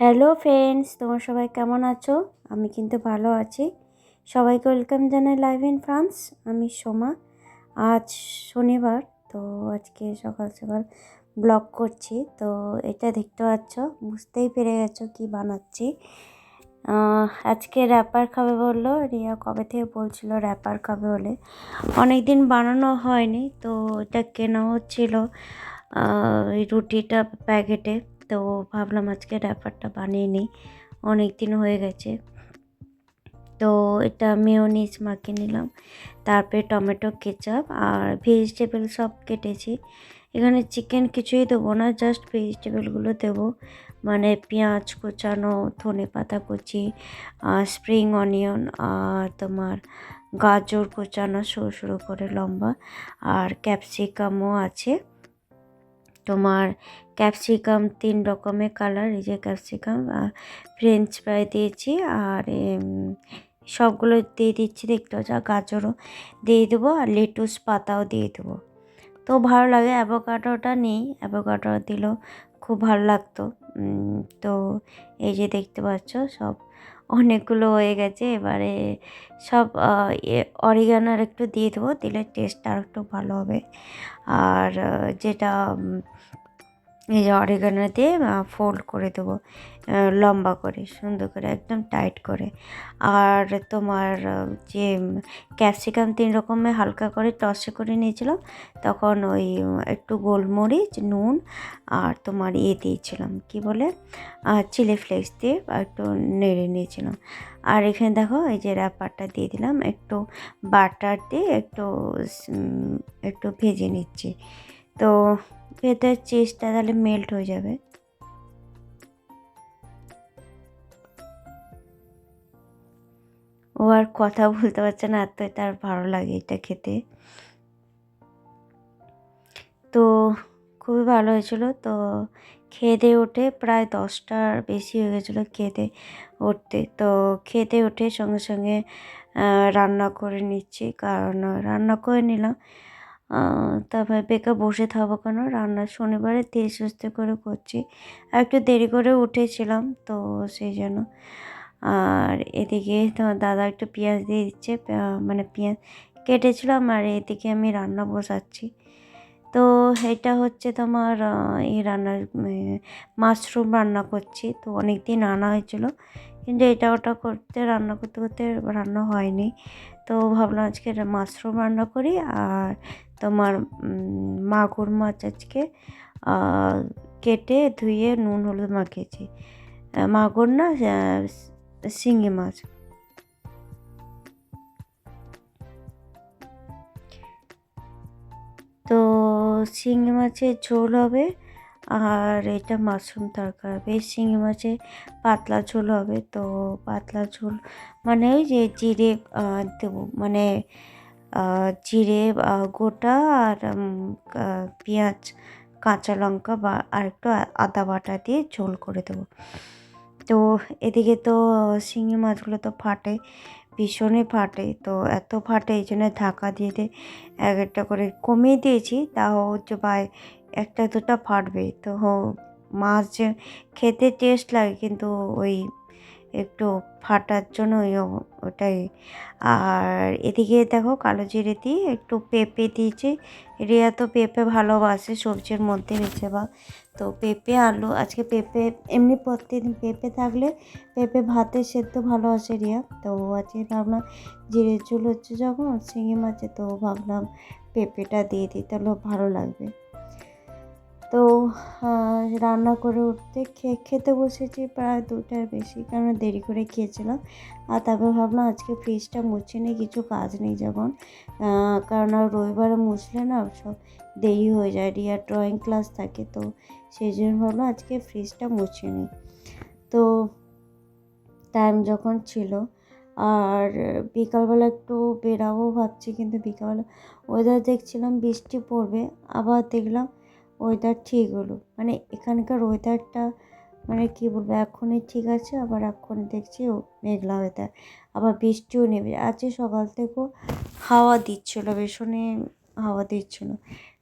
Hello friends, তোমরা সবাই কেমন আছো? আমি কিন্তু ভালো আছি। সবাইকে ওয়েলকাম জানাই লাইভ ইন ফ্রান্স। আমি সোমা। আজ শনিবার, তো আজকে সকাল সকাল ব্লগ করছি। তো এটা দেখতে পাচ্ছ, বুঝতেই পেরে গেছো কি বানাচ্ছি। আজকে র্যাপার খাবে বলল, রিয়া কবে থেকে বলছিল র্যাপার খাবে বলে। অনেক দিন বানানো হয়নি, তো এটা কেনা হচ্ছিল এই রুটিটা প্যাকেটে। তো ভাবলাম আজকে র্যাপারটা বানিয়ে নিই। অনেক দিন হয়ে গেছে। তো এটা মেয়নিজ মাখিয়ে নিলাম। তারপরে টমেটো, কেচাপ আর ভেজিটেবল সব কেটেছি। এখানে চিকেন কিছুই দেবো না, জাস্ট ভেজিটেবলগুলো দেবো। মানে পেঁয়াজ কোচানো, ধনে পাতা কুচি স্প্রিং অনিয়ন, আর তোমার গাজর কোচানো সরু সরু করে লম্বা, আর ক্যাপসিকামও আছে। তোমার ক্যাপসিকাম, তিন রকমের কালার, এই যে ক্যাপসিকাম ফ্রেঞ্চ ফ্রাই দিয়েছি আর সবগুলো দিয়ে দিচ্ছি, দেখতে যা গাজরও দিয়ে দেবো আর লেটুস পাতাও দিয়ে দেবো। তো ভালো লাগে, অ্যাভোকাডোটা নেই, অ্যাভোকাডো দিলেও খুব ভালো লাগতো। তো এই যে দেখতে পাচ্ছ, সব অনেকগুলো হয়ে গেছে, এবারে সব অরিগানার একটু দিয়ে দেবো, দিলে টেস্টটা আর একটু ভালো হবে। আর যেটা এই যে অরিগানো দিয়ে ফোল্ড করে দেবো লম্বা করে, সুন্দর করে, একদম টাইট করে। আর তোমার যে ক্যাপসিকাম তিন রকমের হালকা করে টসে করে নিয়েছিলাম, তখন ওই একটু গোলমরিচ, নুন আর তোমার ইয়ে দিয়েছিলাম, কি বলে? চিলি ফ্লেক্স দিয়ে একটু নেড়ে নিয়েছিলাম। আর এখানে দেখো, এই যে র্যাপারটা দিয়ে দিলাম, একটু বাটার দিয়ে একটু একটু ভেজে নিচ্ছি। তো ভেতরের চিজটা তাহলে মেল্ট হয়ে যাবে। ও আর কথা বলতে পারছে না, এত তার ভালো লাগে এটা খেতে। তো খুবই ভালো হয়েছিল, তো খেতে উঠে প্রায় দশটার বেশি হয়ে গেছিল খেতে উঠতে। তো খেতে উঠে সঙ্গে সঙ্গে রান্না করে নিচ্ছি, কারণ রান্না করে নিলাম। তারপরে বেকার বসে থাকব কেন? রান্না শনিবারে তেজ সুস্থ করে করছি। আর একটু দেরি করে উঠেছিলাম, তো সেই জন্য। আর এদিকে তোমার দাদা একটু পেঁয়াজ দিয়ে দিচ্ছে মানে পেঁয়াজ কেটেছিলাম, আর এদিকে আমি রান্না বসাচ্ছি। তো এটা হচ্ছে তোমার এই রান্না মাশরুম রান্না করছি। তো অনেক দিন আনা হয়েছিল, কিন্তু এটা ওটা করতে, রান্না করতে করতে রান্না হয়নি। তো ভাবলাম আজকে মাশরুম রান্না করি আর তোমার মাগুর মাছ আজকে কেটে ধুয়ে নুন হলুদ মাখিয়েছি। মাগুর না শিঙি মাছ। তো শিঙি মাছের ঝোল হবে। আর এটা মাশরুম তরকারি। হবে শিঙি মাছের পাতলা ঝোল হবে, তো পাতলা ঝোল মানে ওই যে জিরে দেবো মানে জিরে গোটা আর পেঁয়াজ, কাঁচা লঙ্কা বা আর একটু আদা বাটা দিয়ে ঝোল করে দেবো। তো এদিকে তো শিঙি মাছগুলো তো ফাটে ভীষণই ফাটে। তো এত ফাটে এই জন্য ঢাকা দিয়ে এক একটা করে কমিয়ে দিয়েছি, তাও হচ্ছে বা একটা দুটা ফাটবে। তো মাছ খেতে টেস্ট লাগে, কিন্তু ওই একটু ফাটার জন্য ওই ওটাই। আর এদিকে দেখো কালো জিরে দিয়ে একটু পেঁপে দিয়েছি। রিয়া তো পেঁপে ভালোবাসে সবজির মধ্যে নিচে বা। তো পেঁপে, আলু, আজকে পেঁপে, এমনি প্রত্যেকদিন পেঁপে থাকলে পেঁপে ভাতে সেদ্ধ ভালো আসে রিয়া। তো আজকে ভাবলাম জিরে চুল হচ্ছে যখন, শিঙি মাছে, তো ভাবলাম পেঁপেটা দিয়ে দিই, তাহলে ভালো লাগবে। তো রান্না করে উঠতে খেতে বসেছি প্রায় দুটার বেশি কারণ দেরি করে খেয়েছিলাম। আর তারপর ভাবলাম আজকে ফ্রিজটা মুছে নিই, কিছু কাজ নেই যখন। কারণ আর রবিবারে মুছলে না সব দেরি হয়ে যায় রিয়ার ড্রয়িং ক্লাস থাকে তো সেই জন্য ভাবলাম আজকে ফ্রিজটা মুছে নিই। তো টাইম যখন ছিল, আর বিকালবেলা একটু বেরাবো ভাবছি কিন্তু বিকালবেলা ওয়েদার দেখছিলাম বৃষ্টি পড়বে, আবার দেখলাম ওয়েদার ঠিক হলো। মানে এখানকার ওয়েদারটা মানে কী বলব, এখনই ঠিক আছে, আবার এখন দেখছি মেঘলা ওয়েদার আবার বৃষ্টিও নেবে আজকে সকাল থেকেও হাওয়া দিচ্ছিল ভীষণে হাওয়া দিচ্ছিল।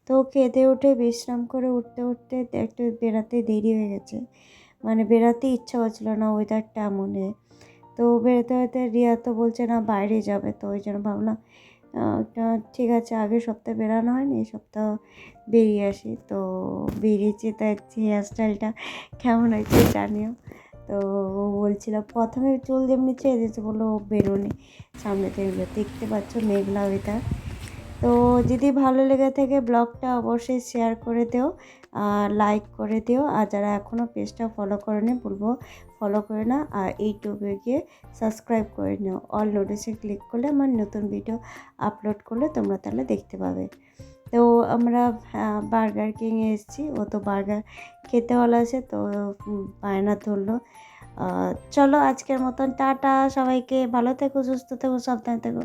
তো কেঁদে উঠে বিশ্রাম করে উঠতে উঠতে একটু বেড়াতে দেরি হয়ে গেছে। মানে বেরাতে ইচ্ছা করছিল না ওয়েদারটা এমনে তো বেরোতে বেরোতে রিয়া তো বলছে না বাইরে যাবে, তো ওই জন্য ভাবলাম ঠিক আছে আগের সপ্তাহে বেরানো হয়নি, এই সপ্তাহ বেরিয়ে আসি। তো বেরিয়েছি, তো হেয়ার স্টাইলটা কেমন হয়েছে জানিও। তো ও বলছিল, প্রথমে চুল যেমনি চেয়ে দিয়েছে, বলল বেরোনি সামনে থেকে দেখতে পাচ্ছ মেঘলা ওয়েদার তো যদি ভালো লেগে থাকে ব্লগটা অবশ্যই শেয়ার করে দিও। লাইক করে দিও। আর যারা এখনও পেজটা ফলো করেনি বলব ফলো করে না আর ইউটিউবে গিয়ে সাবস্ক্রাইব করে নিও। অল নোটিসে ক্লিক করলে আমার নতুন ভিডিও আপলোড করলে তোমরা তাহলে দেখতে পাবে। তো আমরা বার্গার কিংয়ে এসেছি। ও তো বার্গার খেতে ভালো আছে তো বায়না ধরলো। চলো আজকের মতন, টাটা। সবাইকে ভালো থেকো, সুস্থ থেকো, সাবধানে থেকো।